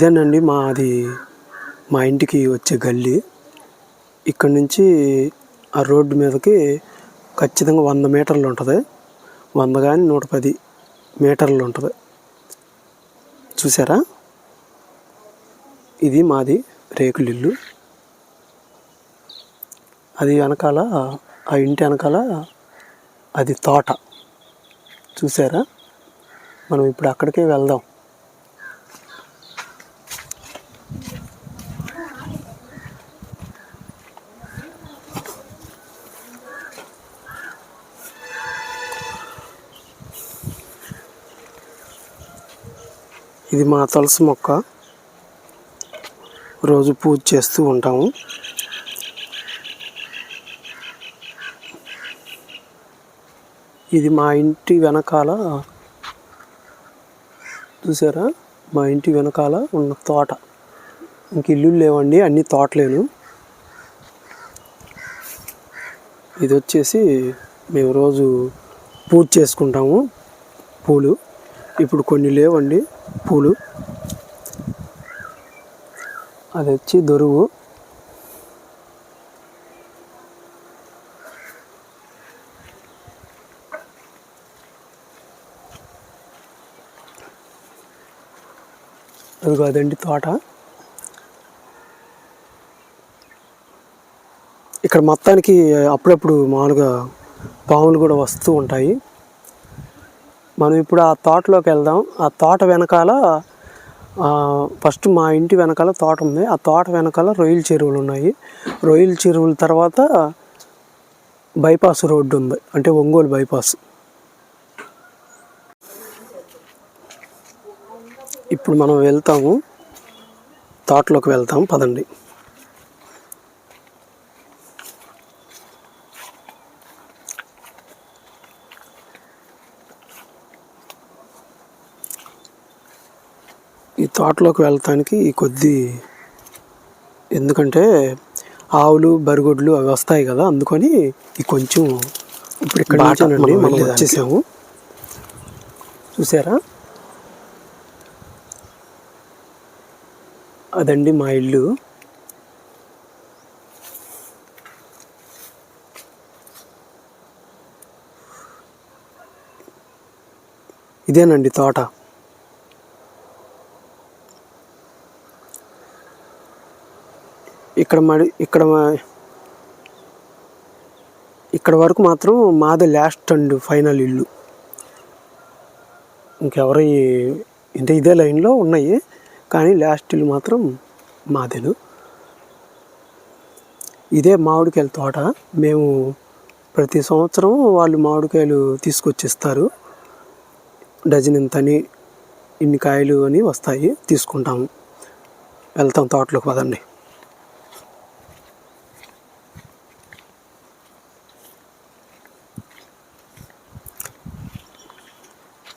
ఇదేనండి మాది మా ఇంటికి వచ్చే గల్లీ. ఇక్కడ నుంచి ఆ రోడ్డు మీదకి ఖచ్చితంగా వంద మీటర్లు ఉంటుంది. వంద కానీ నూట పది మీటర్లు ఉంటుంది. చూసారా? ఇది మాది రేకులిల్లు అది వెనకాల ఆ ఇంటి వెనకాల అది తోట. చూసారా? మనం ఇప్పుడు అక్కడికే వెళ్దాం. ఇది మా తులసి మొక్క. రోజు పూజ చేస్తూ ఉంటాము. ఇది మా ఇంటి వెనకాల చూసారా? మా ఇంటి వెనకాల ఉన్న తోట. ఇంక ఇల్లు లేవండి అన్ని తోటలేను. ఇది వచ్చేసి మేము రోజు పూజ చేసుకుంటాము పూలు. ఇప్పుడు కొన్ని లేవండి. పూలు. అది వచ్చి దొరువు. అది కాదండి తోట. ఇక్కడ మొత్తానికి అప్పుడప్పుడు మామూలుగా పాములు కూడా వస్తూ ఉంటాయి. మనం ఇప్పుడు ఆ తోటలోకి వెళ్దాం. ఆ తోట వెనకాల ఫస్ట్ మా ఇంటి వెనకాల తోట ఉంది. ఆ తోట వెనకాల రొయ్యల చెరువులు ఉన్నాయి. రొయ్యల చెరువుల తర్వాత బైపాస్ రోడ్డు ఉంది. అంటే ఒంగోలు బైపాస్. ఇప్పుడు మనం వెళ్తాము. తోటలోకి వెళ్తాం. పదండి. తోటలోకి వెళ్తానికి ఈ కొద్ది ఎందుకంటే ఆవులు బరిగొడ్లు అవి వస్తాయి కదా అందుకని ఈ కొంచెం ఇప్పుడు ఇక్కడ నుంచేనండి మనం వచ్చేసాము. చూసారా? అదండి మా ఇల్లు. ఇదేనండి తోట. ఇక్కడ మడి ఇక్కడ మా- ఇక్కడ వరకు మాత్రం మాదే లాస్ట్ అండ్ ఫైనల్ ఇల్లు. ఇంకెవరు అంటే ఇదే లైన్లో ఉన్నాయి కానీ లాస్ట్ ఇల్లు మాత్రం మాదేను. ఇదే మామిడికాయల తోట. మేము ప్రతి సంవత్సరం వాళ్ళు మామిడికాయలు తీసుకొచ్చిస్తారు. డజన్ ఇంతని ఇన్ని కాయలు అని వస్తాయి తీసుకుంటాము వెళ్తాం తోటలోకి పదండి.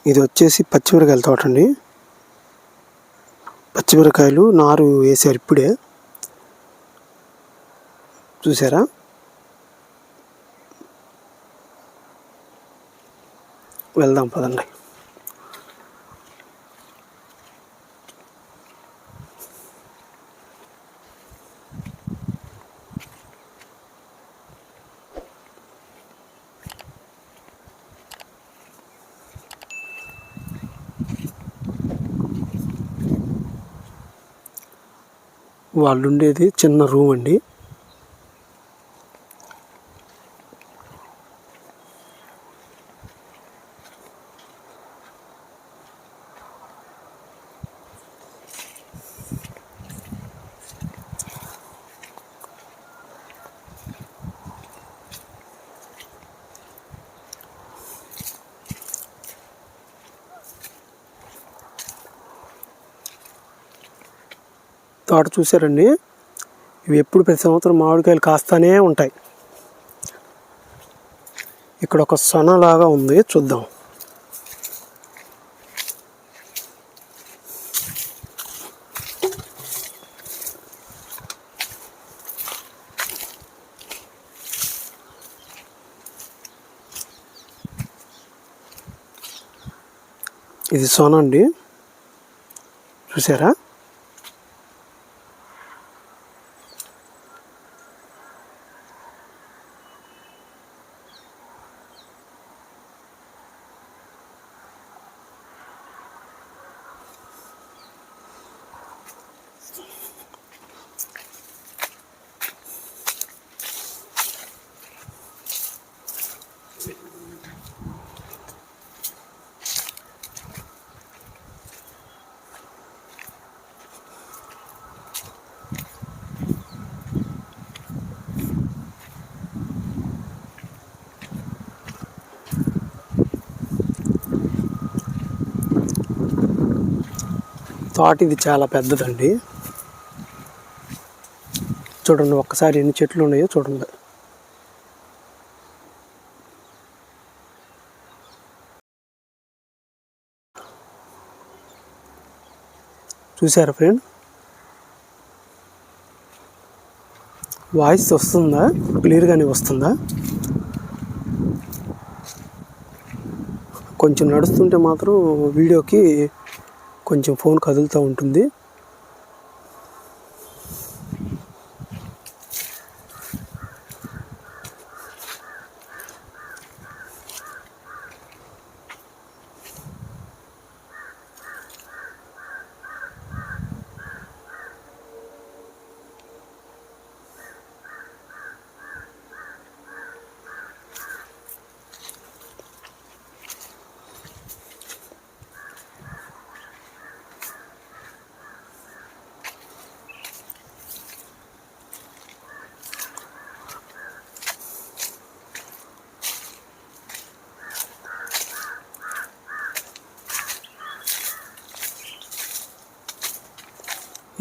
ఇది వచ్చేసి పచ్చిమిరకాయల తోట అండి. పచ్చిమిరకాయలు నారు వేసారు ఇప్పుడే. చూసారా? వెళ్దాం పదండి. వాళ్ళు ఉండేది చిన్న రూమ్ అండి. తోట చూసారండి ఇవి ఎప్పుడు ప్రతి సంవత్సరం మామిడికాయలు కాస్తానే ఉంటాయి. ఇక్కడ ఒక సొనలాగా ఉంది. చూద్దాం. ఇది సొన అండి. చూసారా తోట ఇది చాలా పెద్దదండి. చూడండి ఒక్కసారి ఎన్ని చెట్లు ఉన్నాయో చూడండి. చూసారా ఫ్రెండ్? వాయిస్ వస్తుందా? క్లియర్గానే వస్తుందా? కొంచెం నడుస్తుంటే మాత్రం వీడియోకి కొంచెం ఫోన్ కదులుతూ ఉంటుంది.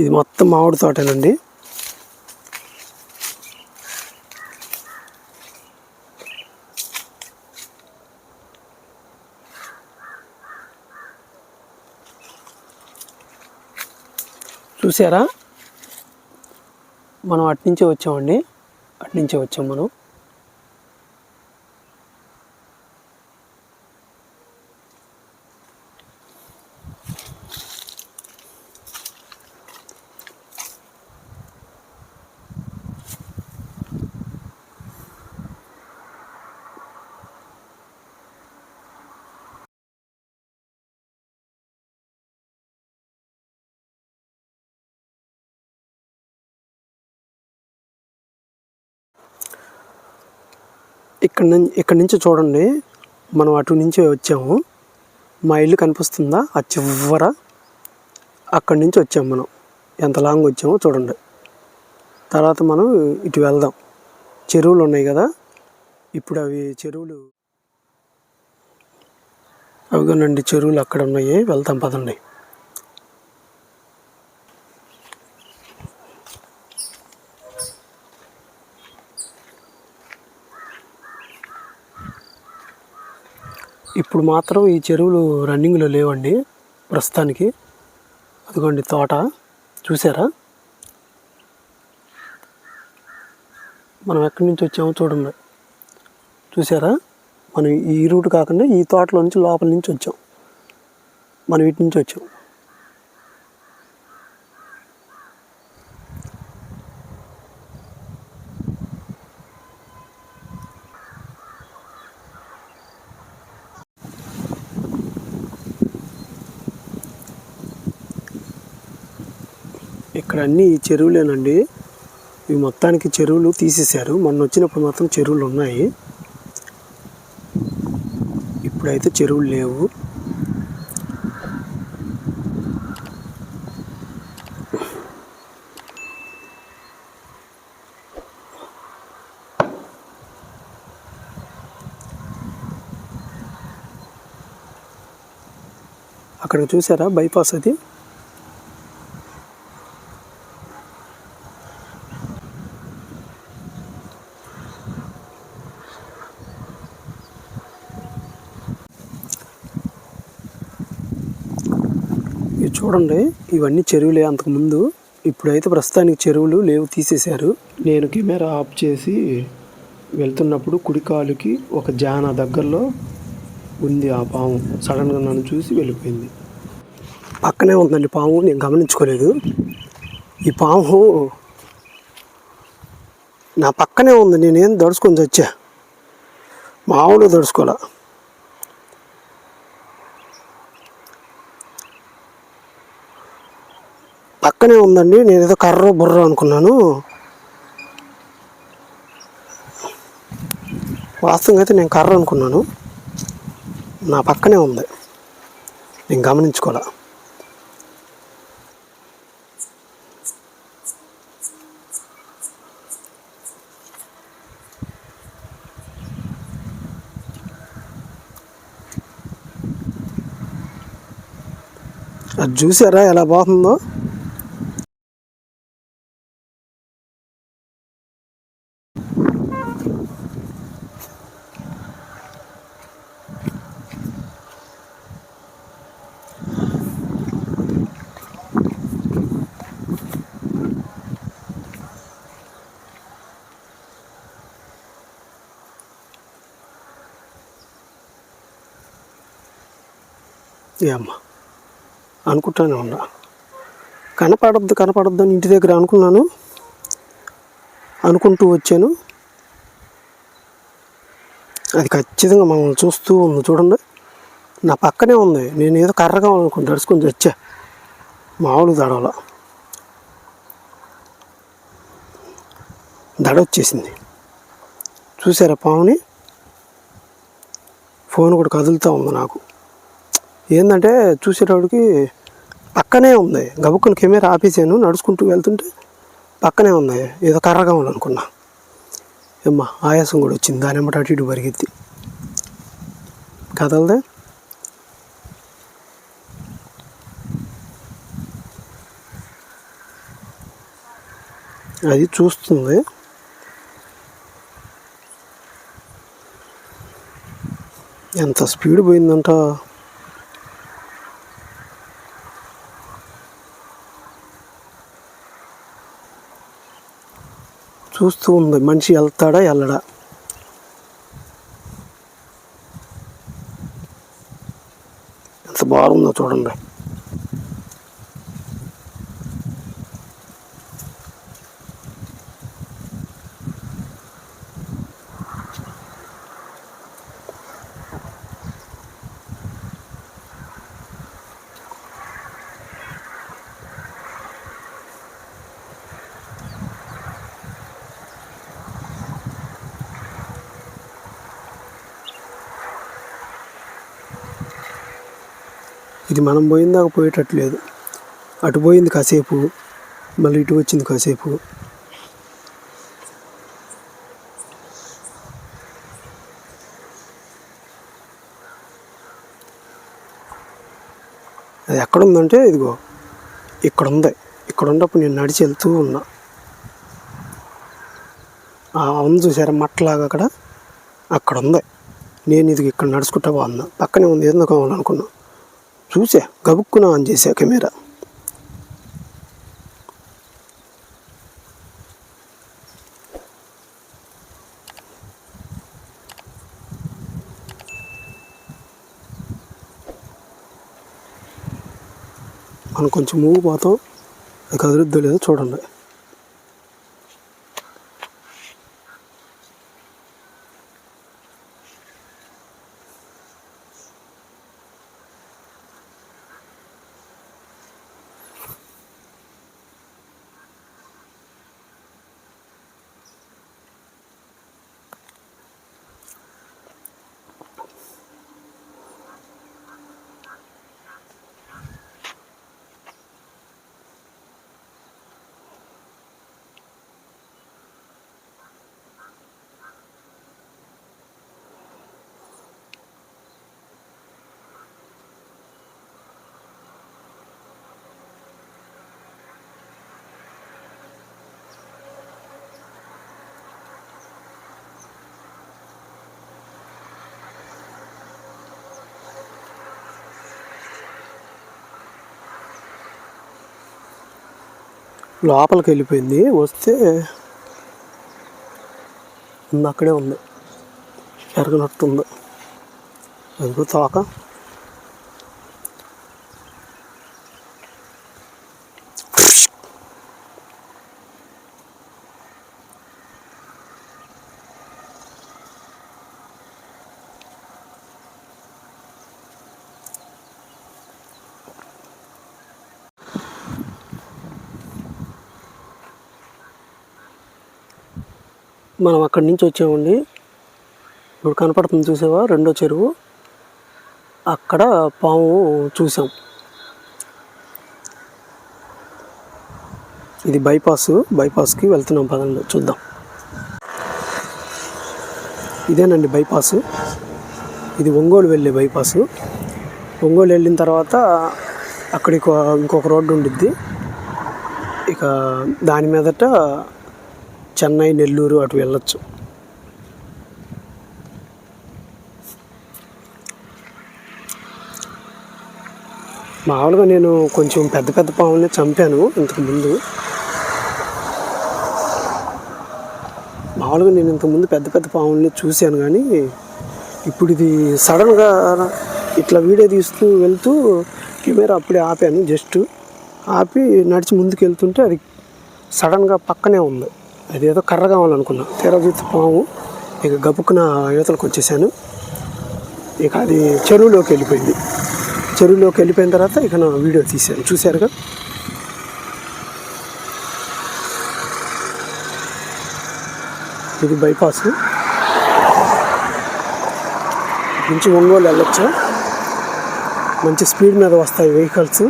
ఇది మొత్తం మామిడి తోటేనండి. చూసారా? మనం అట్నుంచే వచ్చామండి. అట్నుంచే వచ్చాం మనం. ఇక్కడ నుంచి ఇక్కడ నుంచి చూడండి. మనం అటు నుంచి వచ్చాము. మా ఇల్లు కనిపిస్తుందా? ఆ చివర అక్కడి నుంచి వచ్చాము మనం. ఎంత లాంగ్ వచ్చామో చూడండి. తర్వాత మనం ఇటు వెళ్దాం. చెరువులు ఉన్నాయి కదా? ఇప్పుడు అవి చెరువులు అవిగోనండి చెరువులు అక్కడ ఉన్నాయి. వెళ్తాం పదండి. ఇప్పుడు మాత్రం ఈ చెరువులు రన్నింగ్లో లేవండి ప్రస్తుతానికి. అదిగోండి తోట. చూసారా? మనం ఎక్కడి నుంచి వచ్చామో చూడండి. చూసారా? మనం ఈ రూట్ కాకుండా ఈ తోటలో నుంచి లోపల నుంచి వచ్చాం. మనం ఇటు నుంచి వచ్చాం. అన్నీ ఈ చెరువులేనండి. ఇవి మొత్తానికి చెరువులు తీసేశారు. మొన్న వచ్చినప్పుడు మాత్రం చెరువులు ఉన్నాయి. ఇప్పుడైతే చెరువులు లేవు. అక్కడ చూసారా బైపాస్ అది? చూడండి ఇవన్నీ చెరువులే అంతకుముందు. ఇప్పుడైతే ప్రస్తుతానికి చెరువులు లేవు తీసేశారు. నేను కెమెరా ఆఫ్ చేసి వెళ్తున్నప్పుడు కుడికాలుకి ఒక జాన దగ్గరలో ఉంది ఆ పాము. సడన్గా నన్ను చూసి వెళ్ళిపోయింది. పక్కనే ఉందండి పాము నేను గమనించుకోలేదు. ఈ పాము నా పక్కనే ఉంది నేనేం దడుచుకొని వచ్చా మామూలు దడుచుకోలే. పక్కనే ఉందండి నేను ఏదో కర్ర బుర్ర అనుకున్నాను. వాస్తవంగా అయితే నేను కర్ర అనుకున్నాను. నా పక్కనే ఉంది. నేను గమనించుకోలే అది చూసారా ఎలా బాగుందో? ఏమ్మా? అనుకుంటానే ఉన్నా. కనపడద్దు కనపడద్దు అని ఇంటి దగ్గర అనుకున్నాను. అనుకుంటూ వచ్చాను. అది ఖచ్చితంగా మమ్మల్ని చూస్తూ ఉంది చూడండి. నా పక్కనే ఉంది. నేను ఏదో కర్రగా అనుకుని నడుచుకుని వచ్చా. మామూలు దడవల. దడ వచ్చేసింది. చూసారా పావుని ఫోన్ కూడా కదులుతూ ఉంది నాకు. ఏంటంటే చూసేటప్పటికి పక్కనే ఉంది. గబుక్కుని కెమెరా ఆపేసాను. నడుచుకుంటూ వెళ్తుంటే పక్కనే ఉంది. ఏదో కర్రగా ఉంది అనుకున్నా. ఏమ్మా ఆయాసం కూడా వచ్చింది. దాని అమ్మట అటు ఇటు పరిగెత్తి. కదలదా అది చూస్తుంది. ఎంత స్పీడ్ పోయిందంట? చూస్తూ ఉంది. మనిషి వెళ్తాడా వెళ్ళడా? ఎంత బాగుందో చూడండి. ఇది మనం పోయిందాక పోయేటట్లేదు. అటు పోయింది కాసేపు మళ్ళీ ఇటు వచ్చింది కాసేపు. అది ఎక్కడ ఉందంటే ఇదిగో ఇక్కడ ఉంది ఇక్కడ ఉన్నప్పుడు నేను నడిచి వెళ్తూ ఉన్నా. ఆ ఉంది చూసారా మట్టలాగా అక్కడ? అక్కడ ఉంది నేను ఇది ఇక్కడ నడుచుకుంటా బాగున్నా పక్కనే ఉంది ఏదో కావాలనుకున్నా చూసా గబుక్కున ఆన్ చేసా కెమెరా. మనం కొంచెం మూవ్ పోతాం అది కదులుద్దో లేదో చూడండి. లోపలికి వెళ్ళిపోయింది. వస్తే ఉంది అక్కడే ఉంది. ఎరగనట్టుంది ఎందుకు తోక? మనం అక్కడి నుంచి వచ్చామండి. ఇప్పుడు కనపడుతుంది చూసావా? రెండో చెరువు. అక్కడ పాము చూసాం. ఇది బైపాస్ బైపాస్కి వెళ్తున్నాం పదండి చూద్దాం. ఇదేనండి బైపాస్. ఇది ఒంగోలు వెళ్ళే బైపాస్. ఒంగోలు వెళ్ళిన తర్వాత అక్కడ ఇంకొక రోడ్డు ఉండిద్ది. ఇక దాని మీదట చెన్నై నెల్లూరు అటు వెళ్ళొచ్చు. మామూలుగా నేను కొంచెం పెద్ద పెద్ద పాముల్ని చంపాను ఇంతకుముందు మామూలుగా నేను ఇంతకుముందు పెద్ద పెద్ద పాముల్ని చూశాను కానీ ఇప్పుడు ఇది సడన్గా ఇట్లా వీడియో తీస్తూ వెళ్తూ కెమెరా అప్పుడే ఆపాను జస్ట్. ఆపి నడిచి ముందుకు వెళ్తుంటే అది సడన్గా పక్కనే ఉంది. అది ఏదో కర్ర కావాలనుకున్నా. తీరా చూస్తే పాము. ఇక గబుక్కున యువతలకు వచ్చేసాను. ఇక అది చెరువులోకి వెళ్ళిపోయింది. చెరువులోకి వెళ్ళిపోయిన తర్వాత ఇక నా వీడియో తీశాను. చూశారుగా? ఇది బైపాస్. నుంచి ఒంగోలు వెళ్ళొచ్చు. మంచి స్పీడ్ మీద వస్తాయి వెహికల్స్.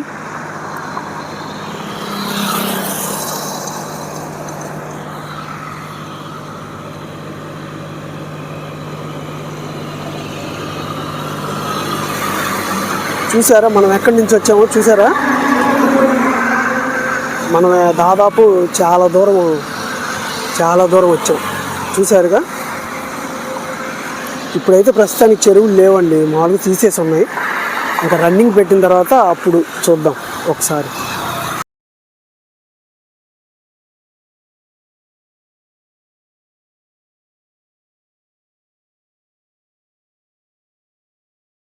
చూసారా? మనం ఎక్కడి నుంచి వచ్చామో చూసారా? మనం దాదాపు చాలా దూరం చాలా దూరం వచ్చాం. చూసారుగా? ఇప్పుడైతే ప్రస్తుతానికి చెరువులు లేవండి మామూలుగా తీసేసి ఉన్నాయి. ఇంకా రన్నింగ్ పెట్టిన తర్వాత అప్పుడు చూద్దాం ఒకసారి.